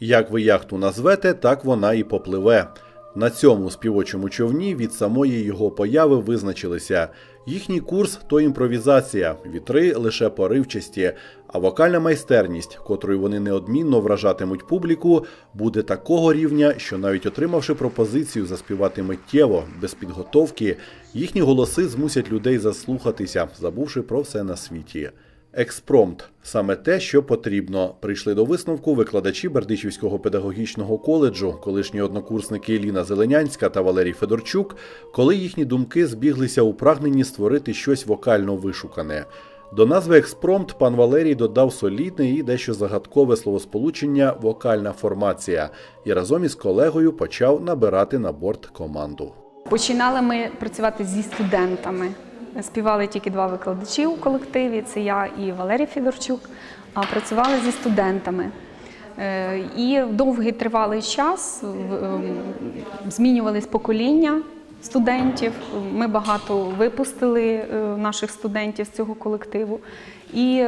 Як ви яхту назвете, так вона і попливе. На цьому співочому човні від самої його появи визначилися. Їхній курс то імпровізація, вітри лише поривчасті, а вокальна майстерність, котрою вони неодмінно вражатимуть публіку, буде такого рівня, що навіть отримавши пропозицію заспівати миттєво, без підготовки, їхні голоси змусять людей заслухатися, забувши про все на світі. Експромт саме те, що потрібно. Прийшли до висновку викладачі Бердичівського педагогічного коледжу, колишні однокурсники Ліна Зеленянська та Валерій Федорчук, коли їхні думки збіглися у прагненні створити щось вокально вишукане. До назви експромт пан Валерій додав солідне і дещо загадкове словосполучення вокальна формація і разом із колегою почав набирати на борт команду. Починали ми працювати зі студентами. Співали тільки два викладачі у колективі це я і Валерій Федорчук. А працювали зі студентами. Е, І довгий тривалий час ем, змінювались покоління студентів. Ми багато випустили е, наших студентів з цього колективу. І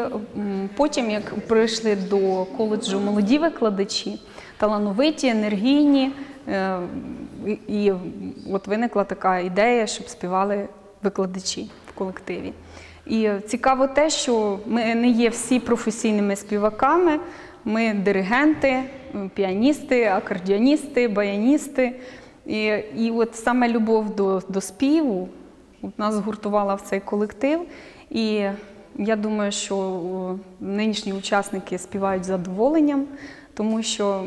потім, як прийшли до коледжу молоді викладачі, талановиті, енергійні, е, і от виникла така ідея, щоб співали викладачі в колективі. І цікаво те, що ми не є всі професійними співаками. Ми диригенти, піаністи, акордіоністи, баяністи. І, і от саме любов до, до співу нас згуртувала в цей колектив. І я думаю, що нинішні учасники співають з задоволенням, тому що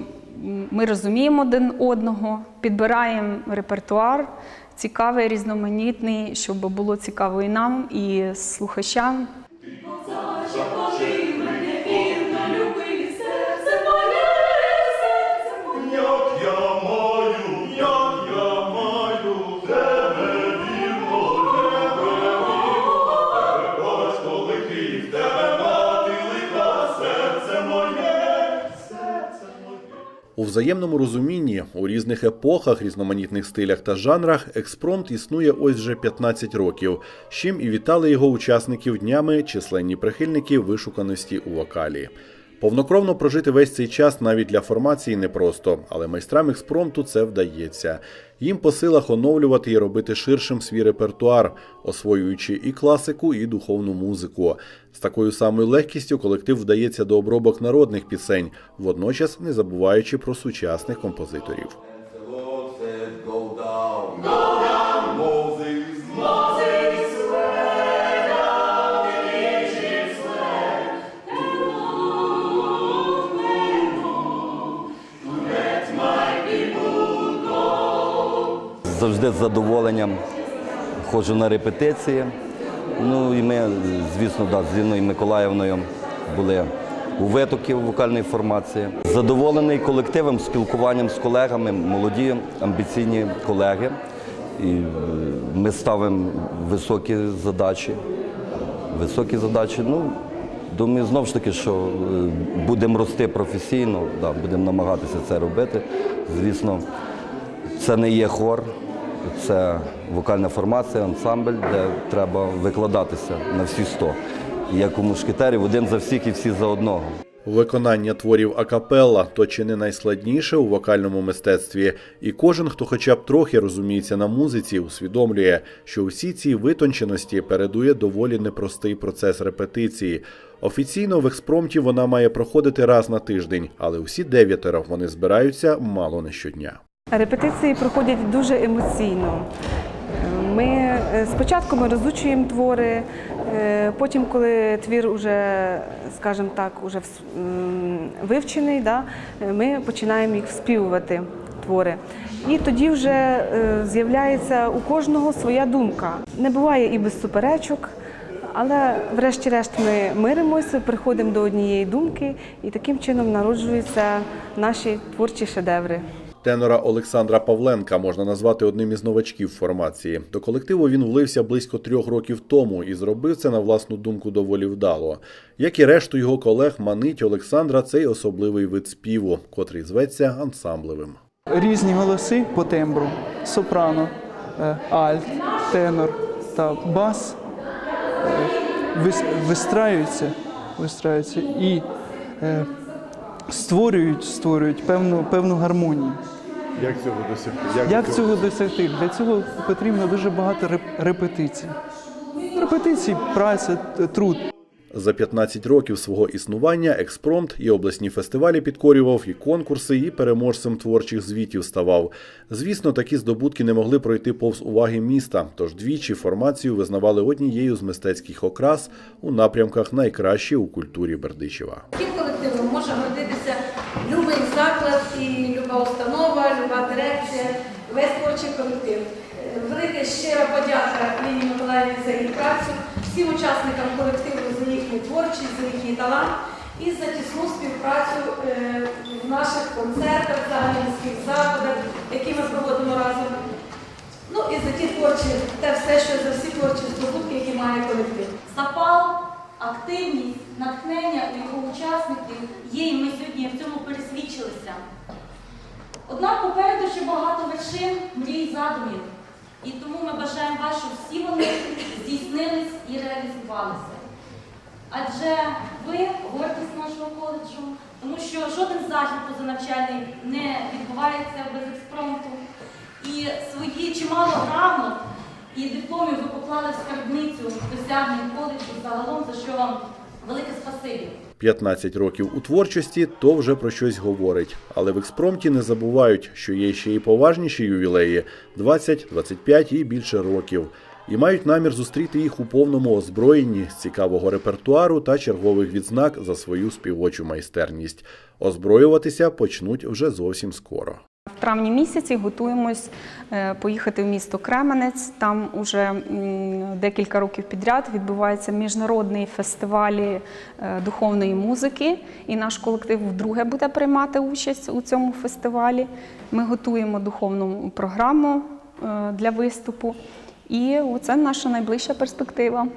ми розуміємо один одного, підбираємо репертуар цікавий, різноманітний, щоб було цікаво і нам, і слухачам. Взаємному розумінні у різних епохах, різноманітних стилях та жанрах експромт існує ось вже 15 років, з чим і вітали його учасників днями численні прихильники вишуканості у вокалі. Повнокровно прожити весь цей час навіть для формації непросто, але майстрам експромту це вдається. Їм по силах оновлювати і робити ширшим свій репертуар, освоюючи і класику, і духовну музику. З такою самою легкістю колектив вдається до обробок народних пісень, водночас не забуваючи про сучасних композиторів. Завжди з задоволенням ходжу на репетиції. Ну і ми, звісно, да, з Ліною Миколаївною були у витоків вокальної формації. Задоволений колективом, спілкуванням з колегами, молоді, амбіційні колеги. І е, ми ставимо високі задачі. Високі задачі. Ну, думаю, знову ж таки, що е, будемо рости професійно, да, будемо намагатися це робити. Звісно, це не є хор, це вокальна формація, ансамбль, де треба викладатися на всі сто. Як у мушкетерів, один за всіх і всі за одного. Виконання творів акапелла то чи не найскладніше у вокальному мистецтві, і кожен, хто хоча б трохи розуміється на музиці, усвідомлює, що усі ці витонченості передує доволі непростий процес репетиції. Офіційно в експромті вона має проходити раз на тиждень, але усі дев'ятеро вони збираються мало не щодня. Репетиції проходять дуже емоційно. Ми е, спочатку ми розучуємо твори, е, потім, коли твір уже, скажімо так, уже вивчений, да, ми починаємо їх вспівувати твори. І тоді вже е, з'являється у кожного своя думка. Не буває і без суперечок, але врешті-решт ми миримося, приходимо до однієї думки, і таким чином народжуються наші творчі шедеври. Тенора Олександра Павленка можна назвати одним із новачків формації. До колективу він влився близько трьох років тому і зробив це на власну думку доволі вдало. Як і решту його колег, манить Олександра цей особливий вид співу, котрий зветься ансамблевим. Різні голоси по тембру: сопрано, е, альт, тенор та бас е, вис- вистраюються, вистраюються і е, створюють, створюють певну, певну гармонію. Як цього досягти? Як цього досягти? Для цього потрібно дуже багато репетицій. Репетицій, праця, труд. За 15 років свого існування експромт і обласні фестивалі підкорював, і конкурси, і переможцем творчих звітів ставав. Звісно, такі здобутки не могли пройти повз уваги міста, тож двічі формацію визнавали однією з мистецьких окрас у напрямках найкращі у культурі Бердичева. Таким колективом може гордитися любий заклад і люба установа, люба дирекція, весь творчий колектив. Е, Велика щира подяка Лінії Миколаївні за її працю, всім учасникам колективу за їхню творчість, за їхній талант і за тісну співпрацю е, в наших концертах, загальноміських заходах, які ми проводимо разом. Ну і за ті творчі, те все, що за всі творчі здобутки, які має колектив. запал, активність, натхнення його учасників є, і ми сьогодні в цьому пересвідчилися. Однак попереду ще багато вершин, мрій, задумів. І тому ми бажаємо вас, щоб всі вони здійснились і реалізувалися. Адже ви гордість нашого коледжу, тому що жоден захід позанавчальний не відбувається без експромту. І свої чимало грамот і дипломів ви поклали в скарбницю досягнень коледжу загалом, за що вам велике спасибі. 15 років у творчості то вже про щось говорить. Але в експромті не забувають, що є ще і поважніші ювілеї 20, 25 і більше років. І мають намір зустріти їх у повному озброєнні з цікавого репертуару та чергових відзнак за свою співочу майстерність. Озброюватися почнуть вже зовсім скоро. В травні місяці готуємось е, поїхати в місто Кременець. Там уже декілька років підряд відбувається міжнародний фестиваль е, духовної музики, і наш колектив вдруге буде приймати участь у цьому фестивалі. Ми готуємо духовну програму е, для виступу, і це наша найближча перспектива.